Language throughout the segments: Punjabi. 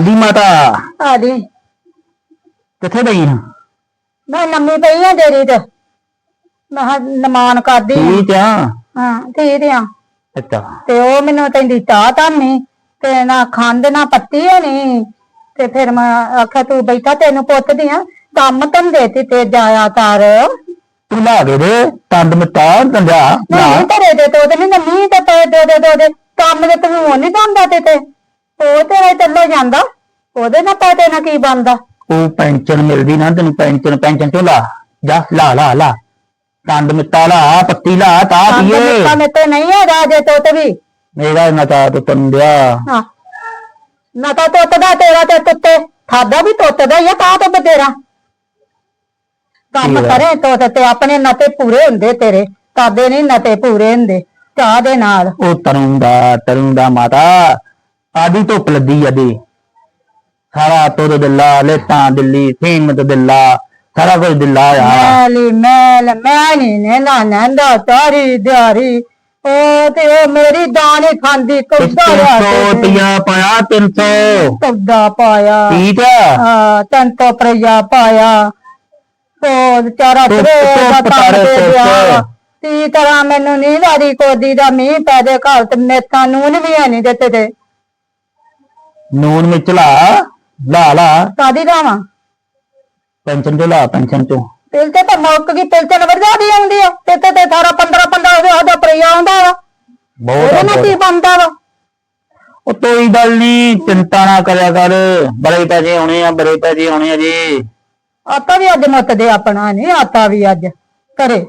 ਹਾਂਜੀ ਮਾਤਾ? ਆ ਦੀ ਕਿੱਥੇ ਗਈ ਹਾਂ ਮੈਂ ਲੰਮੀ ਪਈ ਆ ਤੇਰੀ ਤੇ। ਮੈਂ ਕਿਹਾ ਨਮਾਨ ਕਰਦੀ ਆਂ। ਠੀਕ ਆ। ਹਾਂ ਠੀਕ ਆ। ਅੱਛਾ। ਤੇ ਉਹ ਮੈਨੂੰ ਕਹਿੰਦੀ ਚਾਹ ਤਾਂ ਨਹੀਂ ਤੇ ਨਾ ਖੰਡ ਨਾ ਪੱਤੀ ਨਹੀਂ ਤੇ ਫਿਰ ਮੈਂ ਆਖਿਆ ਤੂੰ ਬੈਠਾ ਤੈਨੂੰ ਪੁੱਛਦੀ ਆ। ਕੰਮ ਧੰਦੇ ਤੇ ਤੇ ਜਾਇਆ ਕਰ। ਤੂੰ ਲਾ ਕੇ ਦੇ ਤੰਦ ਮਿਟਾ ਦੰਦਾ ਨਹੀਂ ਤੇਰੇ ਦੇ ਤੋਂ ਤੇ ਨਹੀਂ ਨਮੀ ਤੇ ਪੈ ਦੇ ਦੇ ਦੋ ਦੇ। ਕੰਮ ਦੇ ਤੂੰ ਉਹ ਨਹੀਂ ਜਾਂਦਾ ਤੇ ਤੇ ਉਹ ਤੇਰੇ ਚੱਲੇ ਜਾਂਦਾ। ਉਹਦੇ ਨਾਲ ਪੈ ਨਾ ਕੀ ਬਣਦਾ? ਉਹ ਪੈਨਸ਼ਨ ਮਿਲਦੀ ਨਾ ਤੈਨੂੰ ਪੈਨਸ਼ਨ ਪੈਨਸ਼ਨ ਚੋਂ ਲਾ ਜਾ ਲਾ ਲਾ ਲਾ। ਤੰਦ ਮਿਟਾ ਲਾ ਪੱਤੀ ਲਾ ਤਾ ਪੀਏ। ਕੰਮ ਮੇ ਤੇ ਨਹੀਂ ਹੈਗਾ ਜੇ ਤੋ ਤੇ ਵੀ। ਮੇਰਾ ਨਾ ਤਾ ਤੇ ਤੈਨੂੰ ਦਿਆ ਹਾਂ। ਨਾ ਤਾਂ ਤੁੱਤ ਦਾ ਤੇਰਾ ਤੇ ਤੁੱਤੇ। ਖਾਦਾ ਵੀ ਤੁੱਤ ਦਾ ਹੀ ਆ ਤੋਂ ਬਤੇਰਾ ਕੰਮ। ਕਰੇ ਤੋ ਤੇ ਆਪਣੇ ਨਤੇ ਪੂਰੇ ਹੁੰਦੇ ਤੇਰੇ। ਕਾਦੇ ਨਹੀਂ ਨਤੇ ਪੂਰੇ ਹੁੰਦੇ ਚਾਹ ਦੇ ਨਾਲ। ਉਹ ਤਰੁਣ ਦਾ ਤਰੁਣ ਦਾ ਮਾਤਾ। ਆਦੀ ਧੁੱਪ ਲੱਗੀ ਆਦੀ। ਸਾਰਾ ਤੋਦ ਦਿੱਲਾ ਲੇਟਾਂ ਦਿੱਲੀ ਫੀਮਤ ਦਿੱਲਾ ਸਾਰਾ ਕੁਝ ਦਿੱਲਾ ਆ। ਮੈਲੀ ਮੈਲ ਮੈਲੀ ਨੇ ਨਾ ਨੰਦਾ ਤਾਰੀ ਦਿਹਾਰੀ ਉਹ ਤੇ ਉਹ ਮੇਰੀ ਦਾਣੇ ਖਾਂਦੀ ਕੁੱਦਾ ਲਿਆ 300 ਰੁਪਇਆ ਪਾਇਆ 300 ਕੁੱਦਾ ਪਾਇਆ। ਠੀਕ ਆ। ਹਾਂ ਤੰਤੋ ਪ੍ਰਜਾ ਪਾਇਆ। ਉਹ ਵਿਚਾਰਾ ਤਰੇ ਦਾ ਕੰਮ ਤਾਰੇ ਤੇ। ਗਿਆ ਤੀ ਤਰ੍ਹਾਂ ਮੈਨੂੰ ਨੀਂਦ ਆਦੀ ਕੋਦੀ ਦਾ ਮੀਂਹ ਪੈ ਦੇ ਘਰ ਤੇ ਮੇਥਾਂ ਨੂਨ ਵੀ ਹੈ ਨਹੀਂ ਦਿੱਤੇ ਤੇ। ਨੂਨ ਵਿੱਚ ਲਾ ਲਾ ਲਾ। ਕਾਦੀ ਲਾਵਾਂ? ਪੈਨਸ਼ਨ ਤੋਂ ਲਾ ਪੈਨਸ਼ਨ ਤੋਂ ਪਿਲ ਤੇ ਤਾਂ ਮੁੱਕ ਗਈ ਪਿਲ ਤੇ ਵਰਜਾ ਦੀ ਆਉਂਦੀ ਆ। ਤੇ ਤੇ ਤੇ ਸਾਰਾ 15 15 ਉਹਦਾ ਪ੍ਰਿਆ ਆਉਂਦਾ ਵਾ। ਬਹੁਤ ਨਾਲ ਕੀ ਆ। ਬਣਦਾ ਵਾ? ਉਹ ਕੋਈ ਗੱਲ ਨਹੀਂ ਚਿੰਤਾ ਨਾ ਕਰਿਆ ਕਰ। ਬੜੇ ਪੈਸੇ ਆਉਣੇ ਆ ਬੜੇ ਪੈਸੇ ਆਉਣੇ ਆ ਜੀ। ਆਟਾ ਵੀ ਅੱਜ ਮੁੱਤ ਦੇ ਆਪਣਾ ਨਹੀਂ ਆਟਾ ਵੀ ਅੱਜ। ਕਰੇ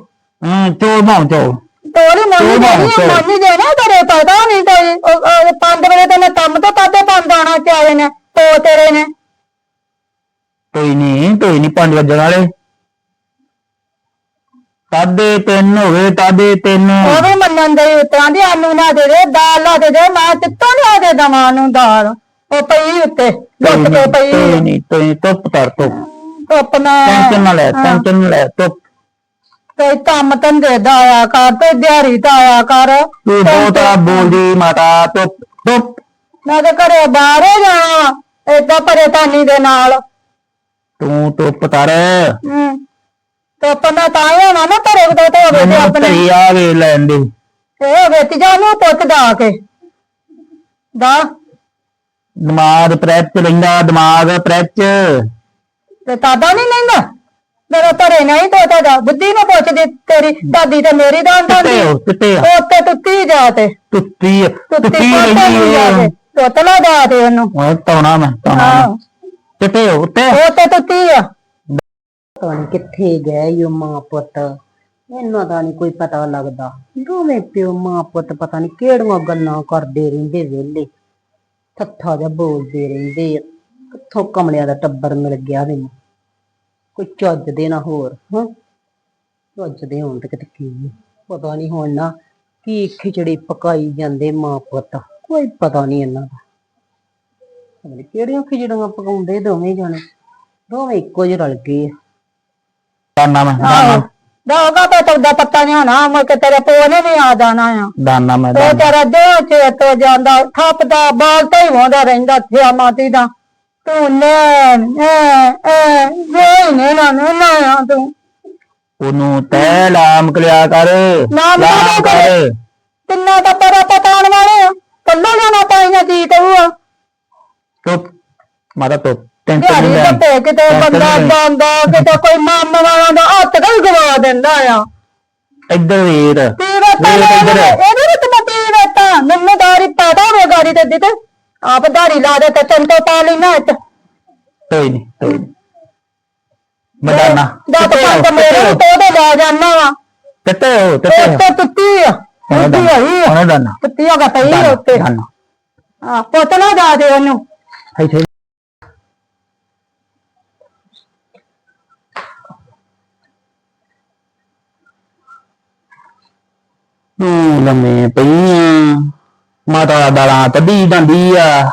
ਹੂੰ ਚੋਲ ਭਾਂ ਚੋਲ ਤੋਰੀ ਮੰਨੀ ਤੋਲ ਦੇਣੀ ਤੋਲ। ਮੰਨੀ ਦੇਣਾ ਤੇਰੇ ਪਤਾ ਨਹੀਂ ਤੇ ਉਹ- ਉਹ ਪੰਜ ਵਜੇ ਤੇ ਮੈਂ ਕੰਮ ਤੋਂ ਕਾਦੇ ਪੰਜ ਆਣਾ ਚਾਹੇ ਨੇ ਤੋ ਤੇਰੇ ਨੇ। ਕੋਈ ਨਹੀਂ ਕੋਈ ਨਹੀਂ 5 ਵਜਣ ਵਾਲੇ। ਸਾਢੇ ਤਿੰਨ ਹੋ ਗਏ ਸਾਢੇ ਤਿੰਨ। ਉਹ ਵੀ ਮੰਨਣ ਦੇ ਉਤਰਾਂ ਦੀ ਆਲੂ ਨਾ ਦੇ ਦੇ ਦਾਲ ਲਾ ਦੇ ਦੇ ਮੈਂ ਤਿੱਤੋਂ ਲਿਆ ਦੇ ਦਵਾਂ ਨੂੰ ਦਾਲ? ਉਹ ਪਈ ਉੱਤੇ ਲੁੱਟ ਕੇ ਪਈ। ਕੋਈ ਨਹੀਂ ਕੋਈ ਧੁੱਪ ਕਰ ਧੁੱਪ ਧੁੱਪ ਮੈਂ ਟੈਨਸ਼ਨ ਨਾ ਲੈ ਟੈਨਸ਼ਨ ਨਾ ਲੈ ਧੁੱਪ ਕੋਈ ਕੰਮ ਧੰਦੇ ਦਾ ਆਇਆ ਕਰ ਤੇ ਦਿਹਾੜੀ ਦਾ ਆਇਆ ਕਰ। ਤੂੰ ਬਹੁਤ ਆ ਬੋਲਦੀ ਮਾਤਾ ਧੁੱਪ ਧੁੱਪ। ਮੈਂ ਤੇ ਘਰੇ ਬਾਹਰ ਹੀ ਜਾਣਾ ਏਦਾਂ ਪਰੇਸ਼ਾਨੀ ਦੇ ਨਾਲ। ਤੂੰ ਧੁੱਪ ਕਰ। ਹੂੰ ਧੁੱਪ ਮੈਂ ਤਾਂ ਹੀ ਹੋਣਾ ਨਾ ਘਰੇ ਉਦੋਂ ਤੇ ਹੋਵੇ ਤੇ ਮੈਨੂੰ ਆਪਣੇ। ਧਰੀ ਆਵੇ ਲੈਣ ਦੇ। ਇਹ ਵੇਚ ਜਾ ਨੂੰ ਪੁੱਤ ਦਾ ਕੇ। ਦਾ। ਦਿਮਾਗ ਪ੍ਰੈਸ ਚ ਰਹਿੰਦਾ ਦਿਮਾਗ ਪ੍ਰੈਸ ਚ ਤੇ ਤਾਦਾ ਨਹੀਂ ਲੈਂਦਾ? ਮੇਰਾ ਘਰੇ ਨਹੀਂ ਤੋਤਾ ਦਾ ਬੁੱਧੀ ਨੂੰ ਪੁੱਛਦੀ ਤੇਰੀ ਦਾਦੀ ਤੇ ਮੇਰੀ ਦਾਨ ਦਾਦੀ ਹੋ ਕਿੱਥੇ ਆ। ਉੱਤੇ ਟੁੱਟੀ ਜਾ ਤੇ। ਟੁੱਟੀ ਟੁੱਟੀ ਕੋਤੇ ਨੂੰ ਜਾ ਤੇ ਤੋਤਲਾ ਦਾ ਤੇ ਉਹਨੂੰ। ਉਹ ਤੌਣਾ ਮੈਂ ਤੌਣਾ ਆਹੋ। ਕਿੱਥੇ ਹੋ ਉੱਤੇ ਉਹ ਤੇ ਟੁੱਟੀ ਆ। ਪਤਾ ਨੀ ਕਿੱਥੇ ਗਏ ਯੋ ਮਾਂ ਪੁੱਤ। ਇਹਨਾਂ ਦਾ ਨਹੀਂ ਕੋਈ ਪਤਾ ਲੱਗਦਾ। ਦੋਵੇਂ ਪਿਓ ਮਾਂ ਪੁੱਤ ਪਤਾ ਨਹੀਂ ਕਿਹੜੀਆਂ ਗੱਲਾਂ ਕਰਦੇ ਰਹਿੰਦੇ ਵਿਹਲੇ। ਥੱਥਾ ਜਿਹਾ ਬੋਲਦੇ ਰਹਿੰਦੇ ਆ। ਕਿੱਥੋਂ ਕਮਲਿਆਂ ਦਾ ਟੱਬਰ ਮਿਲ ਗਿਆ ਮੈਨੂੰ। ਕੋਈ ਚੱਜ ਦੇ ਨਾ ਹੋਰ ਹਾਂ? ਚੱਜ ਦੇ ਹੋਣ ਤੇ ਕਿਤੇ ਕੀ ਪਤਾ ਨਹੀਂ ਹੁਣ ਨਾ ਕੀ ਖਿਚੜੀ ਪਕਾਈ ਜਾਂਦੇ ਮਾਂ ਪੁੱਤ ਕੋਈ ਪਤਾ ਨਹੀਂ ਇਹਨਾਂ ਦਾ। ਪਤਾ ਕਿਹੜੀਆਂ ਖਿਚੜੀਆਂ ਪਕਾਉਂਦੇ ਦੋਵੇਂ ਜਾਣੇ ਦੋਵੇਂ ਇੱਕੋ ਜਿਹੇ ਰਲ ਗਏ। ਦਾਨਾ ਮੈਂ ਦਾਨਾ। ਦਾਗਾ ਤੇ ਤੌਦਾ ਪੱਤਾ ਨਹੀਂ ਹੋਣਾ ਮੁੜ ਕੇ ਤੇਰੇ ਪਿਓ ਨੇ ਵੀ ਆ ਜਾਣਾ ਆ। ਦਾਨਾ ਮੈਂ ਉਹ ਦਾਨਾ। ਤੇਰਾ ਦੇਹ ਚੇਤ ਜਾਂਦਾ ਥੱਪਦਾ ਬਾਲ ਤੇ ਹੀ ਹੋਂਦਾ ਰਹਿੰਦਾ ਥਿਆ ਮਾਤੀ ਦਾ। ਤੂੰ ਨੇ ਐ ਐ ਵੇ ਨੇ ਨਾ ਨਾ ਨਾ ਤੂੰ ਉਹਨੂੰ ਤੈ ਲਾਮ ਕਰਿਆ ਕਰ ਲਾਮ ਕਾਹਦਾ ਕਰ? ਤਿੰਨਾ ਤਾਂ ਪਰਾ ਪਤਾਣ ਵਾਲੇ ਆ ਕੱਲਾ ਜਾਣਾ ਪਾਈਆਂ ਜੀ ਤੇ ਚੁੱਪ ਮਾਤਾ ਤੋਂ ਟੈਨਸ਼ਨ ਨਹੀਂ ਤੇ ਲੈਣੀ ਕਿਤੇ ਬੰਦਾ ਜਾਂਦਾ ਕਿਤੇ ਕੋਈ ਮਾਮ ਵਾਲਾ ਦਾ ਹੱਥ ਹੀ ਗਵਾ ਦਿੰਦਾ ਆ ਇੱਧਰ ਵੀਰ ਤੀਵੇ ਤਾਂ। ਇਹਦੇ ਵਿੱਚ ਮੈਂ ਤੀਵੇ ਤਾਂ ਮੈਨੂੰ ਦਾਰੀ ਪਤਾ ਹੋਵੇ ਗਾੜੀ ਤੇ ਦਿੱਤੇ ਆਪ ਦਾੜੀ ਲਾ ਦੇ ਤੇ ਤੰਤੋ ਪਾ ਲਈ ਨਾ ਇੱਥੇ ਕੋਈ ਨਹੀਂ ਕੋਈ ਨਹੀਂ ਮਦਾਨਾ ਦਾ ਤਾਂ ਪੰਜ ਮੇਰੇ ਨੂੰ ਤੋੜੇ ਲੈ ਜਾਣਾ ਵਾ। ਕਿੱਥੇ ਹੋ ਕਿੱਥੇ ਹੋ? ਉੱਤੇ ਟੁੱਟੀ ਆ। ਟੁੱਟੀ ਹੋਈ ਆ। ਉਹਨੇ ਦਾਨਾ। ਟੁੱਟੀਆਂ ਦਾ ਪਈ ਆ ਉੱਤੇ। ਦਾਨਾ। ਆ ਪੁੱਤਲਾ ਦਾ ਦੇ ਉਹਨੂੰ। ਇੱਥੇ ਹੂੰ। ਲੰਮੇ ਪਈਆਂ ਮਾਤਾ ਦਾਲਾਂ ਕੱਢੀ ਜਾਂਦੀ ਆ।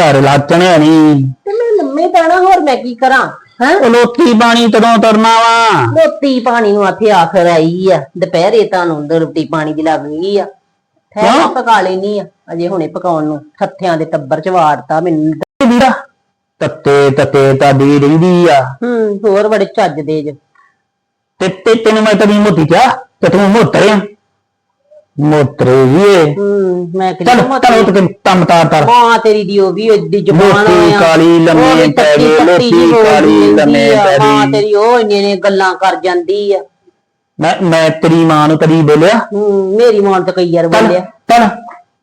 ਘਰ ਲਾਚਣਿਆ ਨਹੀਂ ਤੇ ਮੈਂ ਲੰਮੇ ਪੈਣਾ ਹੋਰ ਮੈਂ ਕੀ ਕਰਾਂ ਹੈ? ਉਹ ਲੋਕੀ ਪਾਣੀ ਕਦੋਂ ਤਰਨਾ ਵਾ? ਰੋਟੀ ਪਾਣੀ ਨੂੰ ਆਥੇ ਆਖਰ ਆਈ ਆ। ਦੁਪਹਿਰੇ ਤੁਹਾਨੂੰ ਰੋਟੀ ਪਾਣੀ ਦੀ ਲੱਗ ਗਈ ਆ। ਠਹਿਰ ਪਕਾ ਲੈਣੀ ਆ। ਅਜੇ ਹੁਣੇ ਪਕਾਉਣ ਨੂੰ। ਥੱਥਿਆਂ ਦੇ ਟੱਬਰ ਚ ਵਾੜਤਾ ਮੈਨੂੰ। ਵੀਰਾ ਤੱਤੇ ਤੱਤੇ ਤਾਦੀ ਰਹਿੰਦੀ ਆ। ਹੂੰ ਹੋਰ ਬੜੇ ਚੱਜ ਦੇ ਜ। ਤੇ ਤੇ ਤੈਨੂੰ ਮੈਂ ਕਦੀ ਮੋਤੀ ਕਿਹਾ ਤੇ ਤੂੰ ਮੋਤਰਿਆ ਮੋਤਰੇ ਹੂੰ ਮੈਂ ਕਿਹਾ ਚੱਲ ਕੇ ਕੰਮ ਤਾਰ ਤਾਰ। ਮਾਂ ਤੇਰੀ ਦੀ ਉਹ ਵੀ ਏਡੀ ਜ਼ੁਬਾਨ ਆ। ਕਾਲੀ ਲੰਮੇ ਉਹ ਵੀ ਪੈ ਤੱਤੀ ਜਿਹੀ ਕਾਲੀ ਲੰਮੇ ਆ, ਪੈ ਮਾਂ ਗਈ। ਤੇਰੀ ਉਹ ਇੰਨੇ ਨੇ ਗੱਲਾਂ ਕਰ ਜਾਂਦੀ ਆ। ਮੈਂ ਮੈਂ ਤੇਰੀ ਮਾਂ ਨੂੰ ਕਦੀ ਬੋਲਿਆ? ਹੂੰ ਮੇਰੀ ਮਾਂ ਤਾਂ ਕਈ ਚੱਲ ਬੋਲਿਆ। ਚੱਲ।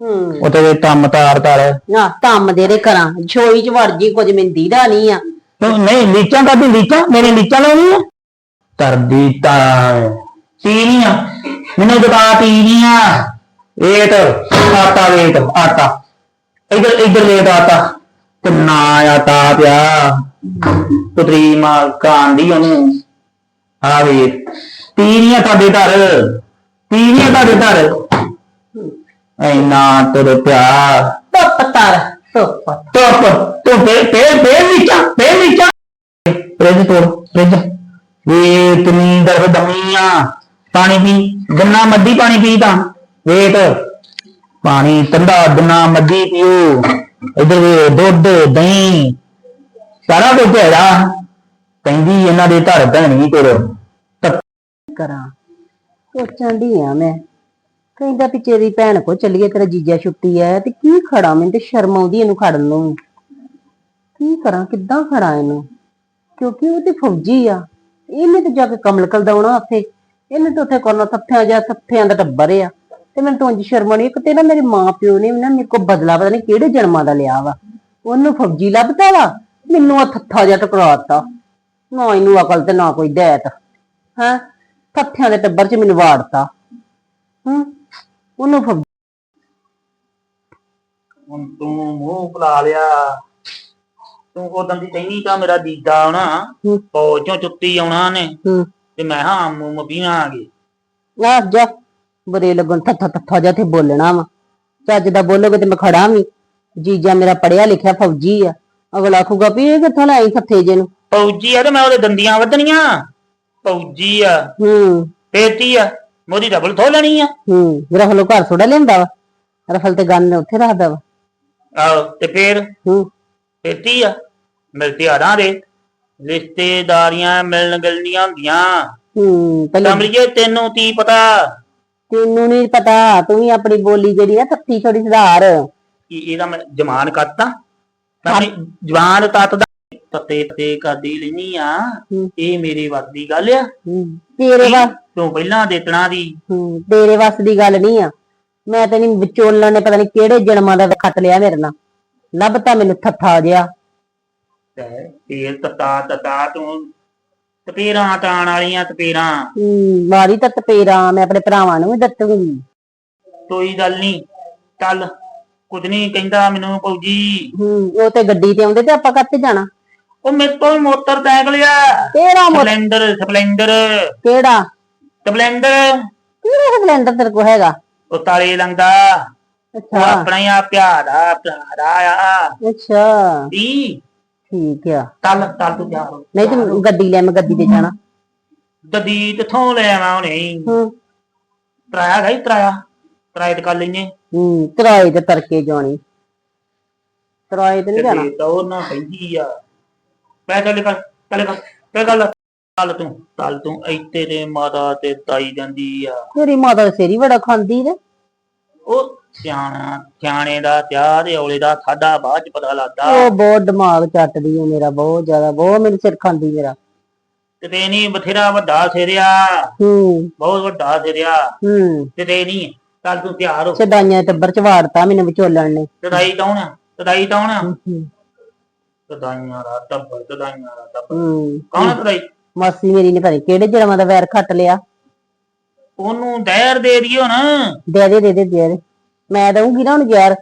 ਹੂੰ। ਉਹ ਤੇ ਕੰਮ ਤਾਰ ਤਾਰ। ਨਾ ਧੰਮ ਦੇ ਦੇ ਕਰਾਂ ਛੋਈ ਚ ਵੜ ਜੀ ਕੁਝ ਮਿੰਦੀ ਦਾ ਨਹੀਂ ਆ। ਨਹੀਂ ਲੀਚਾਂ ਕਰਦੀ ਲੀਚਾਂ? ਮੇਰੇ ਲੀਚਾਂ ਲਾਉਣੀ ਆ ਤਰਦੀ ਤਾਂ ਤੀਰੀਆਂ ਮੈਨੂੰ ਦੁਕਾਨ ਤੀਰੀਆਂ ਏਟ ਆਟਾ ਵੇਟ ਆਟਾ। ਇਧਰ ਇਧਰ ਵੇਟ ਆਟਾ। ਕਿੰਨਾ ਆਟਾ ਪਿਆ। ਪੁੱਤਰੀ ਮਾਂ ਕਾਂਦੀ ਉਹਨੂੰ। ਆ ਵੇ ਤੀਰੀਆਂ ਤੁਹਾਡੇ ਘਰ। ਤੀਰੀਆਂ ਤੁਹਾਡੇ ਘਰ। ਐਨਾ ਤੁਰ ਪਿਆ। ਧੁੱਪ ਤਰ ਧੁੱਪ। ਟੋਪ ਤੂੰ ਪੇ ਪੇ ਪੇ ਨੀਚਾ ਪੇ ਨੀਚਾ ਫ੍ਰਿਜ ਤੋੜ ਫ੍ਰਿਜ। ਵੇ ਤੁਮੀ ਦਰ ਦਮੀਆਂ। ਪਾਣੀ ਪੀ, ਗੰਨਾ ਮੱਦੀ ਪਾਣੀ ਪੀ ਤਾਂ। ਵੇਟ ਪਾਣੀ ਤੰਦਾ ਗੰਨਾ ਮੱਦੀ ਪੀਓ। ਇਧਰ ਵੇ ਦੁੱਧ, ਦਹੀਂ, ਸਾਰਾ ਕੁਝ ਹੈਗਾ। ਕਹਿੰਦੀ ਇਹਨਾਂ ਦੇ ਧਰ ਭੈਣੀ ਕੋਲ ਕਰਾਂ? ਸੋਚਾਂ ਦੀ ਆ ਮੈਂ। ਕਹਿੰਦਾ ਵੀ ਤੇਰੀ ਭੈਣ ਕੋ ਚੱਲੀਏ, ਤੇਰਾ ਜੀਜਾ ਛੁੱਟੀ ਐ ਤੇ ਕੀ ਖੜਾ? ਮੈਨੂੰ ਤੇ ਸ਼ਰਮ ਆਉਂਦੀ ਇਹਨੂੰ ਖੜਨ ਨੂੰ ਕੀ ਕਰਾਂ? ਕਿੱਦਾਂ ਖੜਾ ਇਹਨੂੰ? ਕਿਉਂਕਿ ਉਹ ਤੇ ਫੌਜੀ ਆ। ਇਹਨੇ ਤੇ ਜਾ ਕੇ ਕਮਲ ਕਲਦਾਉਣਾ ਉੱਥੇ। ਇਹਨੇ ਤਾਂ ਉੱਥੇ ਕਰਨਾ ਥੱਥਿਆਂ ਜਾਂ ਥੱਥਿਆਂ ਦਾ ਟੱਬਰ ਆ। ਤੇ ਮੈਨੂੰ ਤਾਂ ਉਂਝ ਸ਼ਰਮ ਆਉਣੀ ਇੱਕ ਤੇ ਨਾ ਮੇਰੇ ਮਾਂ ਪਿਓ ਨੇ ਨਾ ਮੇਰੇ ਕੋ ਬਦਲਾ ਪਤਾ ਨਹੀਂ ਕਿਹੜੇ ਜਨਮਾਂ ਦਾ ਲਿਆ ਵਾ। ਉਹਨੂੰ ਫੌਜੀ ਲੱਭਦਾ ਵਾ ਮੈਨੂੰ ਆ ਥੱਥਾ ਜਿਹਾ ਟਕਰਾਤਾ ਨਾ ਇਹਨੂੰ ਅਕਲ ਤੇ ਨਾ ਕੋਈ ਦੈਤ ਹਾਂ? ਥੱਥਿਆਂ ਦੇ ਟੱਬਰ ਚ ਮੈਨੂੰ ਵਾੜਤਾ ਹੂੰ? ਉਹਨੂੰ ਫੌਜੀ ਹੁਣ ਤੂੰ ਮੂੰਹ ਫੁਲਾ ਲਿਆ। ਤੂੰ ਉਦੋਂ ਦੀ ਕਹਿੰਦੀ ਤਾਂ ਮੇਰਾ ਦੀਦਾ ਆਉਣਾ। ਫੌਜ ਚੋਂ ਚੁੱਤੀ ਆਉਣਾ ਨੇ ਹੂੰ। ਤੇ ਮੈਂ ਹਾਂ ਮੂੰਹ ਪੀਵਾਂਗੇ ਆ ਜਾ। ਬਰੇ ਲੱਗਣ ਥੱਥਾ ਥੱਥਾ ਜਿਹਾ ਤੇ ਬੋਲਣਾ ਵਾ। ਚੱਜ ਦਾ ਬੋਲੋਗੇ ਤੇ ਮੈਂ ਖੜਾ ਵੀ। ਜੀਜਾ ਮੇਰਾ ਪੜਿਆ ਲਿਖਿਆ ਫੌਜੀ ਆ। ਅਗਲਾ ਆਖੂਗਾ ਵੀ ਇਹ ਕਿੱਥੋਂ ਲਾਈ ਥੱਥੇ ਜੇ ਨੂੰ? ਫੌਜੀ ਆ ਤੇ ਮੈਂ ਉਹਦੇ ਦੰਦੀਆਂ ਵੱਢਣੀਆਂ। ਫੌਜੀ ਆ। ਹੂੰ। ਪੇਤੀ ਆ। ਮੋਦੀ ਡਬਲ ਥੋ ਲੈਣੀ ਆ। ਹੂੰ। ਰਫਲ ਘਰ ਥੋੜਾ ਲੈਂਦਾ ਵਾ। ਰਫਲ ਤੇ ਗੰਨ ਉੱਥੇ ਰੱਖਦਾ ਵਾ। ਆਹੋ ਤੇ ਫੇਰ? ਹੂੰ। ਪੇਤੀ ਆ। ਮਿਲਤੇ ਆਰਾਂ ਦੇ ਰਿਸ਼ਤੇਦਾਰੀਆਂ ਮਿਲਣ ਗਲਨੀਆਂ ਹੁੰਦੀਆਂ। ਹੂੰ ਪਹਿਲਾਂ ਕਮਲੀਏ ਤੈਨੂੰ ਕੀ ਪਤਾ? ਤੈਨੂੰ ਨਹੀਂ ਪਤਾ ਤੂੰ ਵੀ ਆਪਣੀ ਬੋਲੀ ਜਿਹੜੀ ਆ ਥੱਥੀ ਥੋੜੀ ਸੁਧਾਰ। ਕਿ ਇਹਦਾ ਮੈਂ ਜਮਾਨ ਕਰਤਾ ਮੈਂ ਆਪਣੀ ਜਵਾਨ ਤੱਤ ਦਾ ਤਤੇ ਤਤੇ ਕਰਦੀ ਲੈਣੀ ਆ। ਇਹ ਮੇਰੇ ਵੱਸ ਦੀ ਗੱਲ ਆ। ਤੇਰੇ ਵਾ ਤੂੰ ਪਹਿਲਾਂ ਦੇਤਣਾ ਦੀ ਹੂੰ ਤੇਰੇ ਵੱਸ ਦੀ ਗੱਲ ਨਹੀਂ ਆ। ਮੈਂ ਤੇ ਨਹੀਂ ਵਿਚੋਲਣ ਨੇ ਪਤਾ ਨਹੀਂ ਕਿਹੜੇ ਜਨਮਾਂ ਦਾ ਖੱਤ ਲਿਆ ਮੇਰੇ ਨਾਲ। ਲੱਭਤਾ ਮੈਨੂੰ ਥੱਥਾ ਤੇ ਤੇਲ ਤਤਾ ਤਤਾ ਤੂੰ ਤਪੀਰਾਂ ਤਾਣ ਵਾਲੀਆਂ ਤਪੀਰਾਂ। ਹੂੰ ਮਾਰੀ ਤਾਂ ਤਪੇਰਾ ਮੈਂ ਆਪਣੇ ਭਰਾਵਾਂ ਨੂੰ ਵੀ ਦੱਸੂਗੀ ਕੋਈ ਗੱਲ ਨਹੀਂ ਚੱਲ ਕੁਝ ਨਹੀਂ ਕਹਿੰਦਾ ਮੈਨੂੰ ਫੌਜੀ ਹੂੰ ਉਹ ਤੇ ਗੱਡੀ ਤੇ ਆਉਂਦੇ ਤੇ ਆਪਾਂ ਕੱਤੇ ਜਾਣਾ? ਉਹ ਮੇਰੇ ਤੋਂ ਮੋਟਰ ਸਾਈਕਲ ਆ। ਤੇਰਾ ਮੋ ਸਪਲੈਂਡਰ ਸਪਲੈਂਡਰ। ਕਿਹੜਾ? ਸਪਲੈਂਡਰ। ਕਿਹੜਾ ਸਿਲੰਡਰ ਤੇਰੇ ਕੋ ਹੈਗਾ? ਉਹ ਤਾਲੇ ਲੰਦਾ ਉਹ ਅੱਛਾ। ਆਪਣਾ ਹੀ ਆ ਪਿਆਰਾ ਪਿਆਰਾ ਆ। ਅੱਛਾ। ਦੀ ਠੀਕ ਆ। ਚੱਲ ਚੱਲ ਤੂੰ ਤਿਆਰ ਹੋ ਨਹੀਂ ਤੇ ਗੱਡੀ ਲੈ ਮੈਂ ਗੱਡੀ ਤੇ ਜਾਣਾ। ਦਦੀ ਕਿੱਥੋਂ ਲੈ ਆਵਾਂ ਹੁਣੇ? ਹੂੰ। ਤਰਾਇਆ ਗਈ ਤਰਾਇਆ ਤਰਾਇਆ ਤੇ ਕਰ ਲੈਨੇ ਹੂੰ ਕਿਰਾਏ ਤੇ ਤਰਕੇ ਜਾਣੀ। ਕਿਰਾਏ ਤੇ ਨਹੀਂ ਜਾਣਾ। ਤੇ ਉਹ ਨਾ ਪੈਂਦੀ ਆ। ਪੈ ਚੱਲ ਕਰ ਚੱਲ ਕਰ ਚੱਲ ਗੱਲ ਚੱਲ ਤੂੰ ਚੱਲ ਤੂੰ ਇੱਥੇ ਤੇ ਮਾਤਾ ਤੇ ਤਾਈ ਜਾਂਦੀ ਆ। ਤੇਰੀ ਮਾਤਾ ਤਾਂ ਸਿਰ ਹੀ ਬੜਾ ਖਾਂਦੀ ਤੇ। ਉਹ ਸਿਆਣਾ ਸਿਆਣੇ ਦਾ ਤਿਆਰ ਔਲੇ ਦਾ ਸਾਡਾ ਬਾਅਦ ਚ ਪਤਾ ਲੱਗਦਾ। ਉਹ ਬਹੁਤ ਦਿਮਾਗ ਚੱਟਦੀ ਹੈ ਮੇਰਾ ਬਹੁਤ ਜ਼ਿਆਦਾ ਬਹੁਤ ਮੇਰੇ ਸਿਰ ਖਾਂਦੀ ਮੇਰਾ। ਤੇ ਨਹੀਂ ਬਥੇਰਾ ਵੱਡਾ ਸਿਰਿਆ ਹੂੰ। ਬਹੁਤ ਵੱਡਾ ਸਿਰਿਆ ਹੂੰ। ਤੇ ਨਹੀਂ ਚੱਲ ਤੂੰ ਤਿਆਰ ਹੋ। ਛਡਾਈਆਂ ਟੱਬਰ ਚ ਵਾੜਤਾ ਮੈਨੂੰ ਵਿਚੋਲਣ ਨੇ। ਤਦਾਈ ਕੌਣ ਆ? ਤਦਾਈ ਕੌਣ ਆ? ਤਦਾਈਆਂ ਦਾ ਟੱਬਰ ਤਦਾਈਆਂ ਦਾ ਟੱਬਰ। ਹੂੰ। ਕੌਣ ਆ ਤਦਾਈ ਮਾਸੀ ਮੇਰੀ ਨੇ ਪਤਾ ਕਿਹੜੇ ਜਨਮਾਂ ਦਾ ਵੈਰ ਖੱਟ ਲਿਆ। ਉਹਨੂੰ ਦਹਿਰ ਦੇ ਦਿਓ ਨਾ। ਦੇ ਦੇ ਦੇ ਦੇ ਦੇ। ਮੈਂ ਦਊਂਗੀ ਨਾ ਉਹਨੂੰ ਯਾਰ।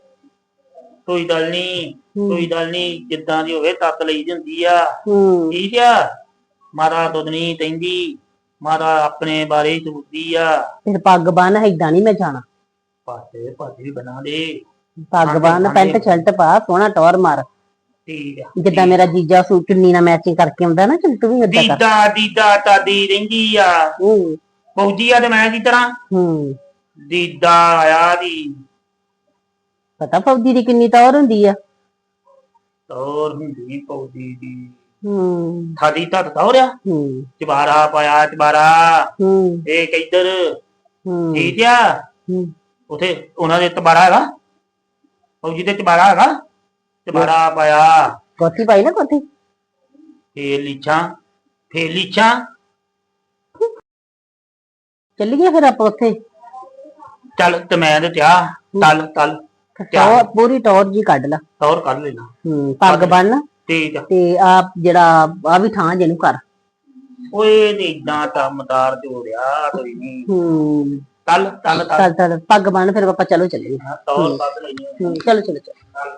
ਕੋਈ ਗੱਲ ਨਹੀਂ ਕੋਈ ਗੱਲ ਨਹੀਂ ਜਿੱਦਾਂ ਦੀ ਹੋਵੇ ਤੱਕ ਲਈ ਜਾਂਦੀ ਆ। ਹੂੰ। ਠੀਕ ਆ? ਦੁੱਧ ਨਹੀਂ ਕਹਿੰਦੀ ਮਾਤਾ ਆਪਣੇ ਬਾਰੇ ਹੀ ਸੋਚਦੀ ਆ। ਫਿਰ ਪੱਗ ਬੰਨ ਏਦਾਂ ਨਹੀਂ ਮੈਂ ਜਾਣਾ। ਪਾਸੇ ਪਾਸੇ ਬਣਾ ਦੇ। ਪੱਗ ਬੰਨ ਪੈਂਟ ਸ਼ਰਟ ਪਾ ਸੋਹਣਾ ਟੌਰ ਮਾਰ। ਠੀਕ ਆ ਜਿੱਦਾਂ ਮੇਰਾ ਜੀਜਾ ਸੂਟ ਚੁੰਨੀ ਨਾਲ ਮੈਚਿੰਗ ਕਰਕੇ ਆਉਂਦਾ ਨਾ ਤੂੰ ਵੀ ਏਦਾਂ ਕਰ। ਦੀਦਾ ਦੀਦਾ ਤਾਦੀ ਰਹਿੰਦੀ ਆ। ਹੂੰ। ਫੌਜੀ ਆ ਤੇ ਮੈਂ ਕੀ ਤਰ੍ਹਾਂ ਹੂੰ। ਦੀਦਾ ਆਇਆ ਦੀ ਪਤਾ ਫੌਜੀ ਦੀ ਕਿੰਨੀ ਟੌਰ ਹੁੰਦੀ ਆ? ਤੌਰ ਹੁੰਦੀ ਪੌਦੀ ਦੀ। ਹੂੰ। ਥਾਦੀ ਤੱਤ ਤੌਰਿਆ ਹੂੰ। ਚਬਾਰਾ ਪਾਇਆ ਚਬਾਰਾ। ਹੂੰ। ਇਹ ਕਿੱਧਰ ਹੂੰ। ਠੀਕ ਆ? ਹੂੰ। ਉਥੇ ਉਹਨਾਂ ਦੇ ਚਬਾਰਾ ਹੈਗਾ। ਫੌਜੀ ਦੇ ਚਬਾਰਾ ਹੈਗਾ। ਚਬਾਰਾ ਪਾਇਆ। ਕੋਠੀ ਪਾਈ ਨਾ ਕੋਠੀ ਫੇਰ ਲੀਚਾਂ ਫੇਰ ਲੀਚਾਂ ਚੱਲੀਏ ਫਿਰ ਆਪਾਂ ਉੱਥੇ? ਚੱਲ ਤੇ ਮੈਂ ਤੇ ਚਾਹ ਤਲ ਤਲ ਟੌਰ ਪੂਰੀ ਟੌਰ ਜੀ ਕੱਢ ਲਾ। ਤੌਰ ਕਰ ਲੈਣਾ ਹੂੰ ਪੱਗ ਬੰਨ ਠੀਕ ਆ। ਤੇ ਆ ਜਿਹੜਾ ਆ ਵੀ ਥਾਂ ਜਿਹਨੂੰ ਕਰ ਓਏ ਤੇ ਇਦਾਂ ਟਮਦਾਰ ਜੋੜਿਆ ਕੋਈ ਨਹੀਂ। ਹੂੰ। ਤਲ ਚੱਲ ਚੱਲ। ਪੱਗ ਬੰਨ ਫਿਰ ਆਪਾਂ ਚਲੋ ਚੱਲੀਏ। ਤੌਰ ਕਰ ਲੈਣੀ ਹੂੰ। ਚਲੋ ਚਲੋ। ਚਲੋ।